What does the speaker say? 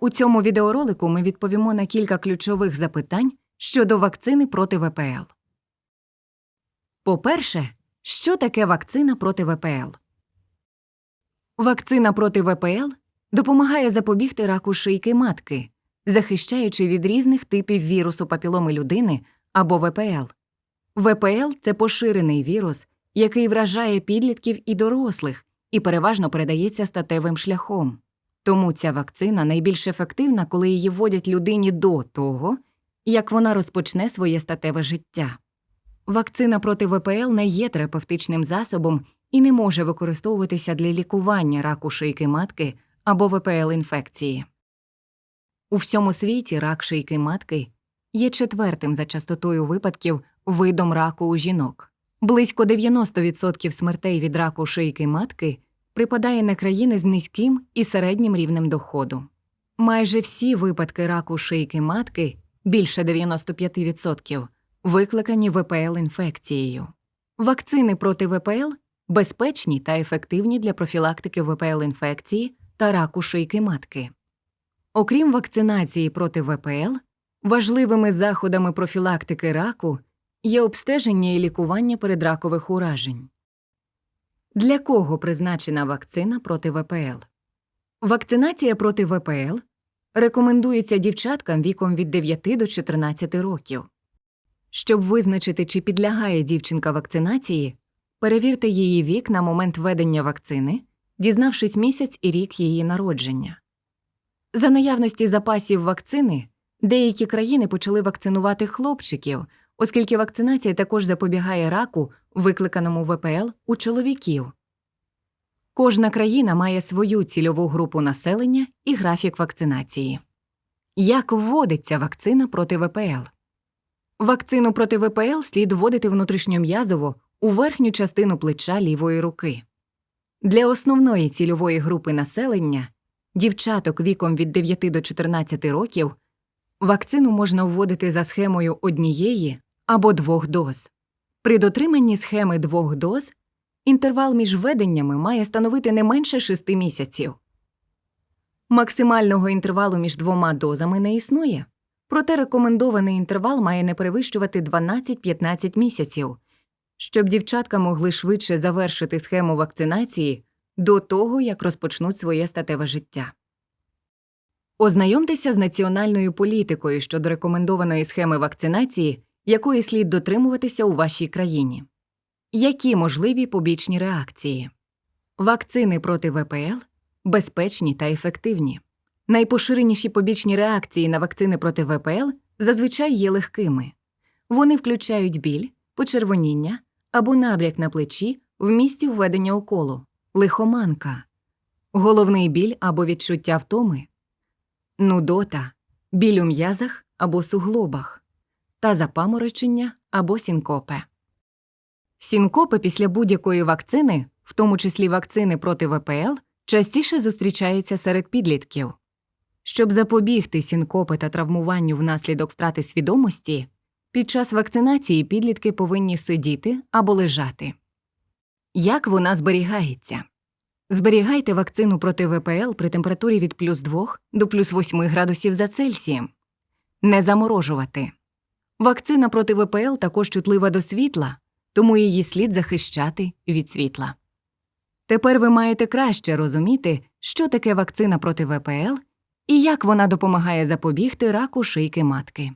У цьому відеоролику ми відповімо на кілька ключових запитань щодо вакцини проти ВПЛ. По-перше, що таке вакцина проти ВПЛ? Вакцина проти ВПЛ допомагає запобігти раку шийки матки, захищаючи від різних типів вірусу папіломи людини або ВПЛ. ВПЛ це поширений вірус, який вражає підлітків і дорослих і переважно передається статевим шляхом. Тому ця вакцина найбільш ефективна, коли її вводять людині до того, як вона розпочне своє статеве життя. Вакцина проти ВПЛ не є терапевтичним засобом і не може використовуватися для лікування раку шийки матки або ВПЛ-інфекції. У всьому світі рак шийки матки є четвертим за частотою випадків видом раку у жінок. Близько 90% смертей від раку шийки матки припадає на країни з низьким і середнім рівнем доходу. Майже всі випадки раку шийки матки більше 95% викликані ВПЛ-інфекцією. Вакцини проти ВПЛ безпечні та ефективні для профілактики ВПЛ-інфекції та раку шийки матки. Окрім вакцинації проти ВПЛ, важливими заходами профілактики раку є обстеження і лікування передракових уражень. Для кого призначена вакцина проти ВПЛ? Вакцинація проти ВПЛ рекомендується дівчаткам віком від 9 до 14 років. Щоб визначити, чи підлягає дівчинка вакцинації, перевірте її вік на момент введення вакцини, дізнавшись місяць і рік її народження. За наявності запасів вакцини деякі країни почали вакцинувати хлопчиків, оскільки вакцинація також запобігає раку, викликаному ВПЛ у чоловіків. Кожна країна має свою цільову групу населення і графік вакцинації. Як вводиться вакцина проти ВПЛ? Вакцину проти ВПЛ слід вводити внутрішньом'язово у верхню частину плеча лівої руки. Для основної цільової групи населення дівчаток віком від 9 до 14 років вакцину можна вводити за схемою однієї або двох доз. При дотриманні схеми двох доз інтервал між введеннями має становити не менше 6 місяців. Максимального інтервалу між двома дозами не існує, проте рекомендований інтервал має не перевищувати 12-15 місяців, щоб дівчатка могли швидше завершити схему вакцинації до того, як розпочнуть своє статеве життя. Ознайомтеся з національною політикою щодо рекомендованої схеми вакцинації, якої слід дотримуватися у вашій країні. Які можливі побічні реакції? Вакцини проти ВПЛ безпечні та ефективні. Найпоширеніші побічні реакції на вакцини проти ВПЛ зазвичай є легкими. Вони включають біль, почервоніння або набряк на плечі в місці введення уколу, лихоманка, головний біль або відчуття втоми, нудота, біль у м'язах або суглобах та запаморочення або сінкопе. Сінкопи після будь-якої вакцини, в тому числі вакцини проти ВПЛ, частіше зустрічаються серед підлітків. Щоб запобігти сінкопи та травмуванню внаслідок втрати свідомості, під час вакцинації підлітки повинні сидіти або лежати. Як вона зберігається? Зберігайте вакцину проти ВПЛ при температурі від плюс 2 до плюс 8 градусів за Цельсієм. Не заморожувати. Вакцина проти ВПЛ також чутлива до світла, тому її слід захищати від світла. Тепер ви маєте краще розуміти, що таке вакцина проти ВПЛ і як вона допомагає запобігти раку шийки матки.